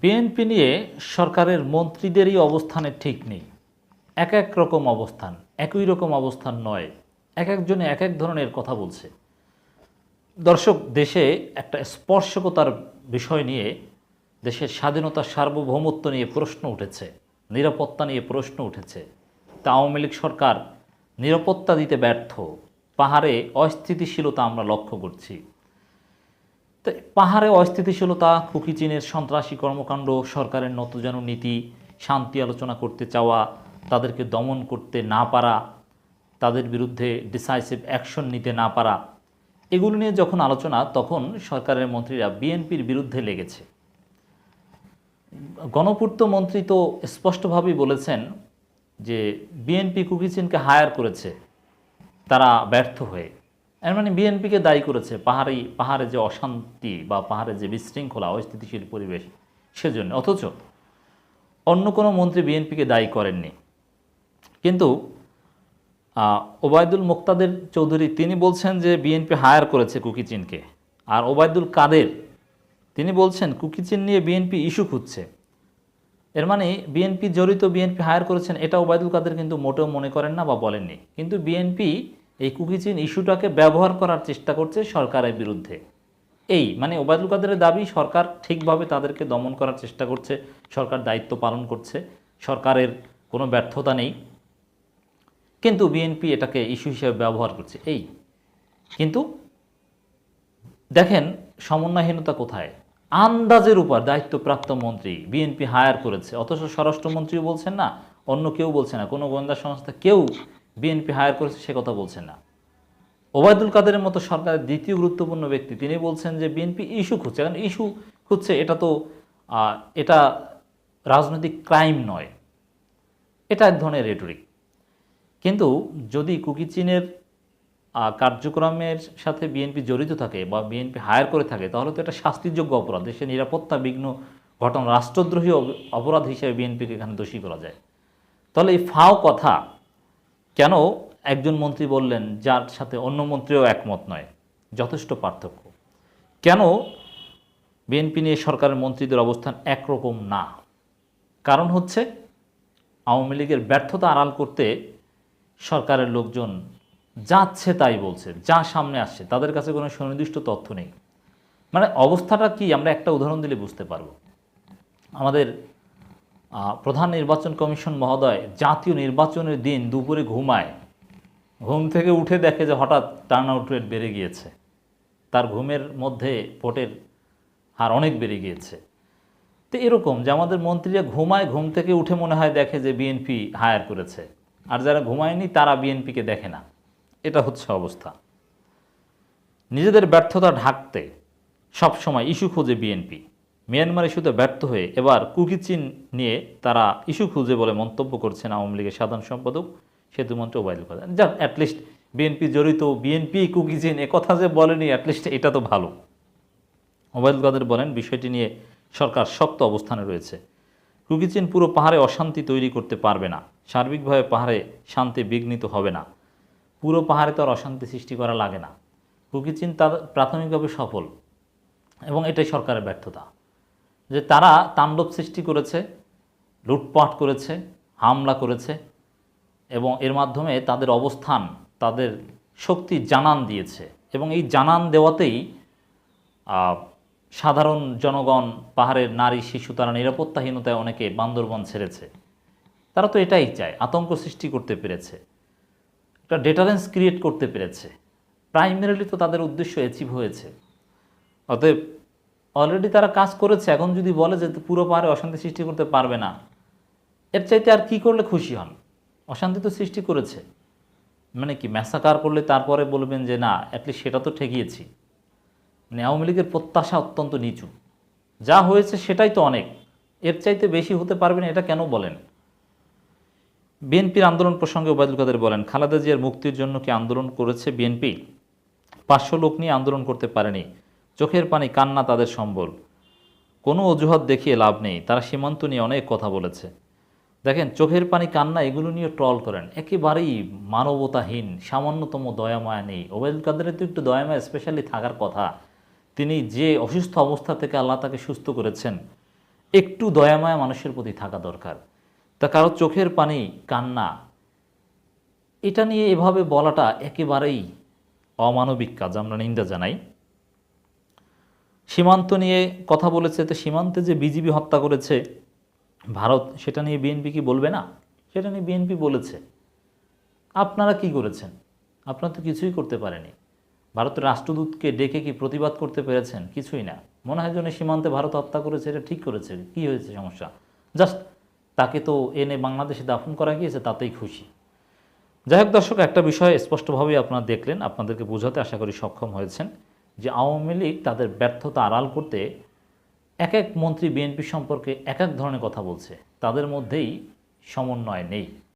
BNP নিয়ে সরকারের মন্ত্রীদেরই অবস্থানের ঠিক নেই। এক এক রকম অবস্থান, একই রকম অবস্থান নয়। এক একজনে এক এক ধরনের কথা বলছে। দর্শক, দেশে একটা স্পর্শকতার বিষয় নিয়ে, দেশের স্বাধীনতা সার্বভৌমত্ব নিয়ে প্রশ্ন উঠেছে, নিরাপত্তা নিয়ে প্রশ্ন উঠেছে। তা আওয়ামী লীগ সরকার নিরাপত্তা দিতে ব্যর্থ। পাহাড়ে অস্থিতিশীলতা আমরা লক্ষ্য করছি। তো পাহাড়ে অস্থিতিশীলতা কুকি চীনের সন্ত্রাসী কর্মকাণ্ড, সরকারের নতজানু নীতি, শান্তি আলোচনা করতে চাওয়া, তাদেরকে দমন করতে না পারা, তাদের বিরুদ্ধে ডিসাইসিভ অ্যাকশন নিতে না পারা, এগুলো নিয়ে যখন আলোচনা, তখন সরকারের মন্ত্রীরা বিএনপির বিরুদ্ধে লেগেছে। গণপূর্ত মন্ত্রী তো স্পষ্টভাবেই বলেছেন যে, বিএনপি কুকিচিনকে হায়ার করেছে, তারা ব্যর্থ হয়ে। এর মানে বিএনপিকে দায়ী করেছে পাহাড়ি, পাহাড়ে যে অশান্তি বা পাহাড়ে যে বিশৃঙ্খলা, অস্থিতিশীল পরিবেশ, সেজন্য। অথচ অন্য কোনো মন্ত্রী বিএনপিকে দায়ী করেননি। কিন্তু ওবায়দুল মোক্তাদের চৌধুরী, তিনি বলছেন যে বিএনপি হায়ার করেছে কুকিচিনকে আর ওবায়দুল কাদের, তিনি বলছেন কুকিচিন নিয়ে বিএনপি ইস্যু খুঁজছে। এর মানে বিএনপি জড়িত বিএনপি হায়ার করেছেন, এটা ওবায়দুল কাদের কিন্তু মোটেও মনে করেন না বা বলেননি। কিন্তু বিএনপি এই কুকি কুকিচিন ইস্যুটাকে ব্যবহার করার চেষ্টা করছে সরকারের বিরুদ্ধে। এই মানে ওবায়দুল কাদেরের দাবি, সরকার ঠিকভাবে তাদেরকে দমন করার চেষ্টা করছে, সরকার দায়িত্ব পালন করছে, সরকারের কোনো ব্যর্থতা নেই। কিন্তু বিএনপি এটাকে ইস্যু হিসেবে ব্যবহার করছে, এই। কিন্তু দেখেন সমন্বয়হীনতা কোথায়? আন্দাজের উপর দায়িত্বপ্রাপ্ত মন্ত্রী বিএনপি হায়ার করেছে, অথচ স্বরাষ্ট্রমন্ত্রীও বলছেন না, অন্য কেউ বলছে না, কোনো গোয়েন্দা সংস্থা কেউ বিএনপি হায়ার করেছে সে কথা বলছেন না। ওবায়দুল কাদেরের মতো সরকারের দ্বিতীয় গুরুত্বপূর্ণ ব্যক্তি তিনি বলছেন যে বিএনপি ইস্যু খুঁজছে। কারণ ইস্যু খুঁজছে এটা তো এটা রাজনৈতিক ক্রাইম নয়। এটা এক ধরনের রেটরিক কিন্তু যদি কুকি চীনের আহ, কার্যক্রমের সাথে বিএনপি জড়িত থাকে বা বিএনপি হায়ার করে থাকে তাহলে তো এটা শাস্তিযোগ্য অপরাধ। দেশের নিরাপত্তা বিঘ্ন ঘটনা রাষ্ট্রদ্রোহী অপরাধ হিসেবে বিএনপিকে এখানে দোষী করা যায়। তাহলে এই ফাও কথা কেন একজন মন্ত্রী বললেন, যার সাথে অন্য মন্ত্রীও একমত নয় যথেষ্ট পার্থক্য। কেন বিএনপি নিয়ে সরকারের মন্ত্রীদের অবস্থান একরকম না? কারণ হচ্ছে, আওয়ামী লীগের ব্যর্থতা আড়াল করতে সরকারের লোকজন যাচ্ছে তাই বলছে, যা সামনে আসছে, তাদের কাছে কোনো সুনির্দিষ্ট তথ্য নেই। মানে অবস্থাটা কি, আমরা একটা উদাহরণ দিলে বুঝতে পারব। আমাদের প্রধান নির্বাচন কমিশন মহোদয় জাতীয় নির্বাচনের দিন দুপুরে ঘুমায়। ঘুম থেকে উঠে দেখে যে হঠাৎ টার্ন আউট রেট বেড়ে গিয়েছে। তার ঘুমের মধ্যে ভোটের হার অনেক বেড়ে গিয়েছে। তো এরকম যে আমাদের মন্ত্রীরা ঘুমায়, ঘুম থেকে উঠে মনে হয় দেখে যে বিএনপি হায়ার করেছে। আর যারা ঘুমায়নি, তারা বিএনপিকে দেখে না। এটা হচ্ছে অবস্থা। নিজেদের ব্যর্থতা ঢাকতে সবসময় ইস্যু খোঁজে বিএনপি মিয়ানমার ইস্যুতে ব্যর্থ হয়ে এবার কুকিচিন নিয়ে তারা ইস্যু খুঁজে বলে মন্তব্য করছেন আওয়ামী লীগের সাধারণ সম্পাদক সেতুমন্ত্রী ওবায়দুল কাদের। যাক অ্যাটলিস্ট বিএনপি জড়িত, বিএনপি কুকিচিন এ কথা যে বলেনি অ্যাটলিস্ট এটা তো ভালো। ওবায়দুল কাদের বলেন, বিষয়টি নিয়ে সরকার শক্ত অবস্থানে রয়েছে। কুকিচিন পুরো পাহাড়ে অশান্তি তৈরি করতে পারবে না। সার্বিকভাবে পাহাড়ে শান্তি বিঘ্নিত হবে না। পুরো পাহাড়ে তো আর অশান্তি সৃষ্টি করা লাগে না। কুকিচিন তার প্রাথমিকভাবে সফল এবং এটাই সরকারের ব্যর্থতা। যে তারা তাণ্ডব সৃষ্টি করেছে, লুটপাট করেছে, হামলা করেছে এবং এর মাধ্যমে তাদের অবস্থান, তাদের শক্তি জানান দিয়েছে এবং এই জানান দেওয়াতেই সাধারণ জনগণ, পাহাড়ের নারী, শিশু তারা নিরাপত্তাহীনতায় অনেকে বান্দরবন ছেড়েছে। তারা তো এটাই চায়, আতঙ্ক সৃষ্টি করতে পেরেছে, একটা ডেটারেন্স ক্রিয়েট করতে পেরেছে। প্রাইমারিলি তো তাদের উদ্দেশ্য অ্যাচিভ হয়েছে। অতএব অলরেডি তারা কাজ করেছে, এখন যদি বলে যে পুরো পাহাড়ে অশান্তি সৃষ্টি করতে পারবে না, এর চাইতে আর কি করলে খুশি হন? অশান্তি তো সৃষ্টি করেছে। মানে কি ম্যাসাকার করলে তারপরে বলবেন যে না অ্যাটলিস্ট সেটা তো ঠেকিয়েছি। মানে আওয়ামী লীগের প্রত্যাশা অত্যন্ত নিচু। যা হয়েছে সেটাই তো অনেক। এর চাইতে বেশি হতে পারবে না, এটা কেন বলেন? বিএনপির আন্দোলন প্রসঙ্গে ওবায়দুল কাদের বলেন, খালেদা জিয়ার মুক্তির জন্য কি আন্দোলন করেছে বিএনপি? পাঁচশো লোক নিয়ে আন্দোলন করতে পারেনি। চোখের পানি কান্না তাদের সম্বল। কোনো অজুহাত দেখিয়ে লাভ নেই, তারা সীমান্ত নিয়ে অনেক কথা বলেছে। দেখেন, চোখের পানি কান্না এগুলো নিয়ে ট্রল করেন। একেবারেই মানবতাহীন, সামান্যতম দয়ামায়া নেই। ওবায়দুল কাদেরের তো একটু দয়ামায়া স্পেশালি থাকার কথা। তিনি যে অসুস্থ অবস্থা থেকে আল্লাহ তাকে সুস্থ করেছেন, একটু দয়াময় মানুষের প্রতি থাকা দরকার। তা কারও চোখের পানি কান্না, এটা নিয়ে এভাবে বলাটা একেবারেই অমানবিক কাজ, আমরা নিন্দা জানাই। সীমান্ত নিয়ে কথা বলেছে, তো সীমান্তে যে বিজিবি হত্যা করেছে ভারত, সেটা নিয়ে বিএনপি কি বলবে না? সেটা নিয়ে বিএনপি বলেছে। আপনারা কি করেছেন? আপনারা তো কিছুই করতে পারেনি। ভারতের রাষ্ট্রদূতকে ডেকে কি প্রতিবাদ করতে পেরেছেন? কিছুই না। মনে হয় যেন সীমান্তে ভারত হত্যা করেছে, এটা ঠিক করেছে। কি হয়েছে সমস্যা? জাস্ট তাকে তো এনে বাংলাদেশে দাফন করা গিয়েছে, তাতেই খুশি। যাই হোক দর্শক, একটা বিষয় স্পষ্টভাবেই আপনারা দেখলেন, আপনাদেরকে বোঝাতে আশা করি সক্ষম হয়েছেন। যে আওয়ামী লীগ তাদের ব্যর্থতা আড়াল করতে এক এক মন্ত্রী বিএনপি সম্পর্কে এক এক ধরনের কথা বলছে। তাদের মধ্যেই সমন্বয় নেই।